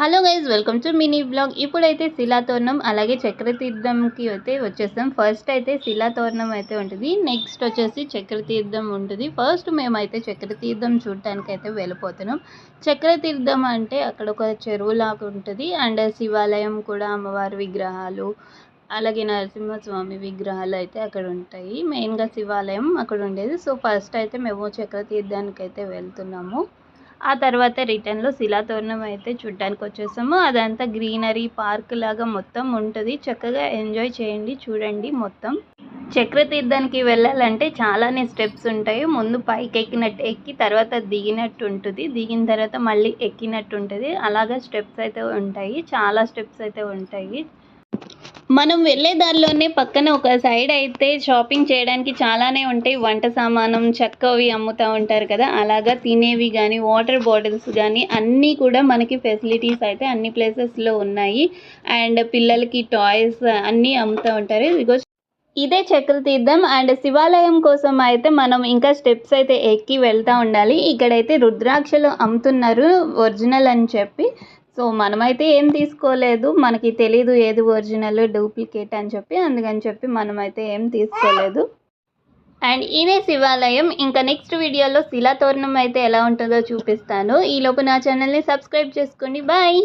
Hello guys welcome to mini blog. ఇప్పుడైతే శిలాతోరణం అలాగే చక్రతీర్థంకి అయితే వచ్చేస్తాం. ఫస్ట్ అయితే శిలాతోరణం అయితే ఉంటుంది. నెక్స్ట్ వచ్చేసి చక్రతీర్థం ఉంటుంది. ఫస్ట్ మేమైతే చక్రతీర్థం చూడటానికి అయితే వెళ్ళిపోతున్నాం. చక్రతీర్థం అంటే అక్కడ ఒక చెరువు లాగా ఉంటుంది. అండ్ శివాలయం కూడా అమ్మవారి విగ్రహాలు అలాగే నరసింహస్వామి విగ్రహాలు అయితే అక్కడ ఉంటాయి. మెయిన్గా శివాలయం అక్కడ ఉండేది. సో ఫస్ట్ అయితే మేము చక్రతీర్థానికి అయితే వెళ్తున్నాము. ఆ తర్వాత రిటర్న్లో శిలాతోరణం అయితే చూడ్డానికి వచ్చేసాము. అదంతా గ్రీనరీ పార్క్ లాగా మొత్తం ఉంటుంది. చక్కగా ఎంజాయ్ చేయండి చూడండి మొత్తం. చక్రతీర్థానికి వెళ్ళాలంటే చాలానే స్టెప్స్ ఉంటాయి. ముందు పైకి ఎక్కినట్టు ఎక్కి తర్వాత దిగినట్టు ఉంటుంది. దిగిన తర్వాత మళ్ళీ ఎక్కినట్టు ఉంటుంది. అలాగా స్టెప్స్ అయితే ఉంటాయి. చాలా స్టెప్స్ అయితే ఉంటాయి. మనం వెళ్ళే దారిలోనే పక్కన ఒక సైడ్ అయితే షాపింగ్ చేయడానికి చాలానే ఉంటాయి. వంట సామానం చక్కవి అమ్ముతూ ఉంటారు కదా. అలాగా తినేవి కానీ వాటర్ బాటిల్స్ కానీ అన్నీ కూడా మనకి ఫెసిలిటీస్ అయితే అన్ని ప్లేసెస్లో ఉన్నాయి. అండ్ పిల్లలకి టాయ్స్ అన్నీ అమ్ముతూ ఉంటారు. బికాస్ ఇదే చక్రతీర్థం అండ్ శివాలయం కోసం అయితే మనం ఇంకా స్టెప్స్ అయితే ఎక్కి వెళ్తూ ఉండాలి. ఇక్కడైతే రుద్రాక్షలు అమ్ముతున్నారు ఒరిజినల్ అని చెప్పి. సో మనమైతే ఏం తీసుకోలేదు. మనకి తెలీదు ఏది ఒరిజినల్ డూప్లికేట్ అని చెప్పి. అందుకని చెప్పి మనమైతే ఏం తీసుకోలేదు. అండ్ ఇదే శివాలయం. ఇంకా నెక్స్ట్ వీడియోలో శిలాతోరణం అయితే ఎలా ఉంటుందో చూపిస్తాను. ఈలోపు నా ఛానల్ని సబ్స్క్రైబ్ చేసుకోండి. బాయ్!